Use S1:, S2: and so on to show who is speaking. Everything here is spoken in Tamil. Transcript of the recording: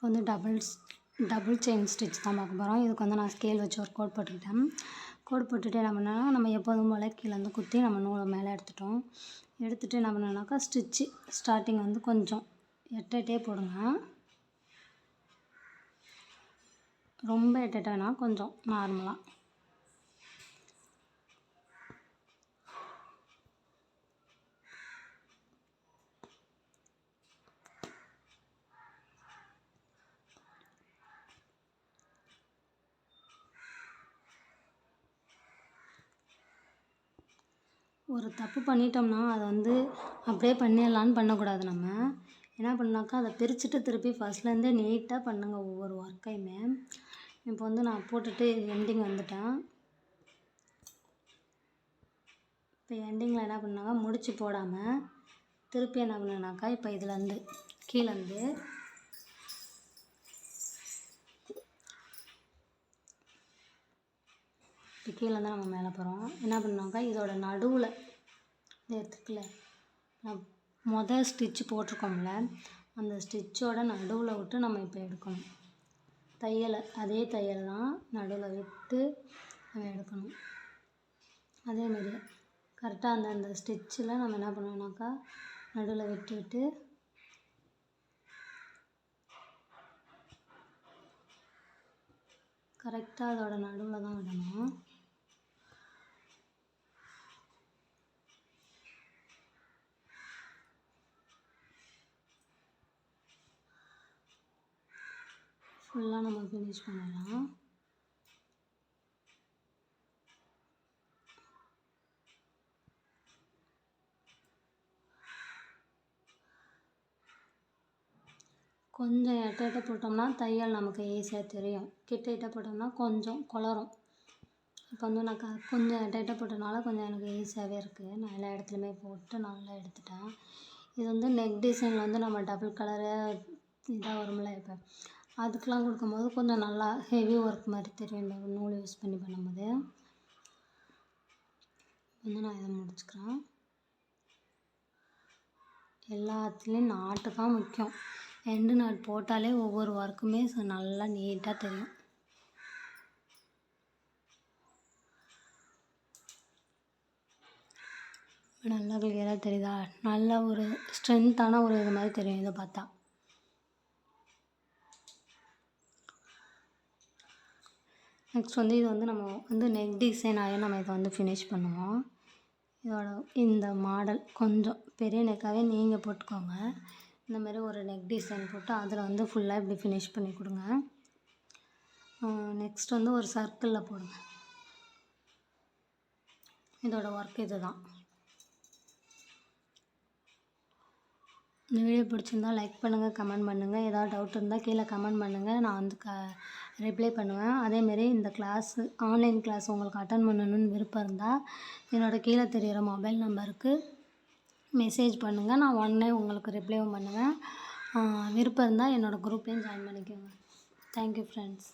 S1: இப்போ வந்து டபுள்ஸ் டபுள் செயின் ஸ்டிச் தான் பார்க்க போகிறோம் இதுக்கு வந்து நான் ஸ்கேல் வச்சு ஒரு கோட் போட்டுக்கிட்டேன். கோட் போட்டுட்டு என்ன பண்ணேன்னா நம்ம எப்போதும் போல் கீழேருந்து குத்தி நம்ம நூலை மேலே எடுத்துட்டோம். எடுத்துகிட்டு என்ன பண்ணேன்னாக்கா ஸ்டிச்சு ஸ்டார்டிங் வந்து கொஞ்சம் எட்டே போடுங்க. ரொம்ப எட்டெட்ட வேணாம் கொஞ்சம் நார்மலாக ஒரு தப்பு பண்ணிட்டோம்னா அதை வந்து அப்படியே பண்ணிடலான்னு பண்ணக்கூடாது நம்ம. என்ன பண்ணாக்கா அதை பிரிச்சுட்டு திருப்பி ஃபஸ்ட்லேருந்தே நீட்டாக பண்ணுங்கள் ஒவ்வொரு ஒர்க்கையுமே இப்போ வந்து நான் போட்டுட்டு எண்டிங் வந்துட்டேன். இப்போ எண்டிங்கில் என்ன பண்ணாங்க? முடிச்சு போடாமல் திருப்பி என்ன பண்ணேனாக்கா இப்போ இதுலேருந்து கீழேருந்து கீழே தான் நம்ம மேலே போகிறோம் என்ன பண்ணாக்கா இதோட நடுவில் எடுத்துக்கல மொதல் ஸ்டிச் போட்டிருக்கோம்ல அந்த ஸ்டிச்சோட நடுவில் விட்டு நம்ம இப்போ எடுக்கணும். தையலை அதே தையல் தான் நடுவில் விட்டு நம்ம எடுக்கணும். அதேமாரி கரெக்டாக அந்த அந்த ஸ்டிச்சில் நம்ம என்ன பண்ணணும்னாக்கா நடுவில் விட்டு விட்டு கரெக்டாக அதோட நடுவில் தான் விடணும். ஃபுல்லாக நம்ம ஃபினிஷ் பண்ணிடலாம். கொஞ்சம் எட்ட எட்ட போட்டோம்னா தையல் நமக்கு ஈஸியாக தெரியும். கிட்ட கிட்ட போட்டோம்னா கொஞ்சம் குளரும் இப்போ வந்து நான் க கொஞ்சம் எட்ட எட்ட போட்டனால கொஞ்சம் எனக்கு ஈஸியாகவே இருக்குது நான் எல்லா இடத்துலையுமே போட்டு நல்லா எடுத்துட்டேன். இது வந்து நெக் டிசைனில் வந்து நம்ம டபுள் கலரு இதாக வரும்ல இப்போ. அதுக்கெலாம் கொடுக்கும்போது கொஞ்சம் நல்லா ஹெவி ஒர்க் மாதிரி தெரியும். இந்த நூல் யூஸ் பண்ணி பண்ணும்போது. வந்து நான் இதை முடிச்சுக்கிறேன். எல்லாத்துலேயும் நாட்டு தான் முக்கியம். எண்டு நாட் போட்டாலே ஒவ்வொரு ஒர்க்குமே நல்லா நீட்டாக தெரியும். நல்லா கிளியராக தெரியுதா? நல்ல ஒரு ஸ்ட்ரென்த்தான ஒரு இது மாதிரி தெரியும் இதை பார்த்தா. நெக்ஸ்ட் வந்து இது வந்து நம்ம வந்து நெக் டிசைனாகவே நம்ம இதை வந்து ஃபினிஷ் பண்ணுவோம். இதோட இந்த மாடல் கொஞ்சம் பெரிய நெக்காகவே நீங்கள் போட்டுக்கோங்க. இந்த மாதிரி ஒரு நெக் டிசைன் போட்டு அதில் வந்து ஃபுல்லாக இப்படி ஃபினிஷ் பண்ணி கொடுங்க. நெக்ஸ்ட் வந்து ஒரு சர்க்கிளில் போடுங்க. இதோட ஒர்க் இது தான் இந்த வீடியோ பிடிச்சிருந்தா லைக் பண்ணுங்கள் கமெண்ட் பண்ணுங்கள் ஏதாவது டவுட் இருந்தால் கீழே கமெண்ட் பண்ணுங்கள் நான் வந்து க ரிப்ளை பண்ணுவேன். அதேமாரி இந்த கிளாஸு ஆன்லைன் கிளாஸ் உங்களுக்கு அட்டன் பண்ணணும்னு விருப்பம் இருந்தால் என்னோடய கீழே தெரிகிற மொபைல் நம்பருக்கு மெசேஜ் பண்ணுங்கள் நான் உடனே உங்களுக்கு ரிப்ளைவும் பண்ணுவேன். விருப்பம் இருந்தால் என்னோடய குரூப்லேயும் ஜாயின் பண்ணிக்கோங்க. Thank you friends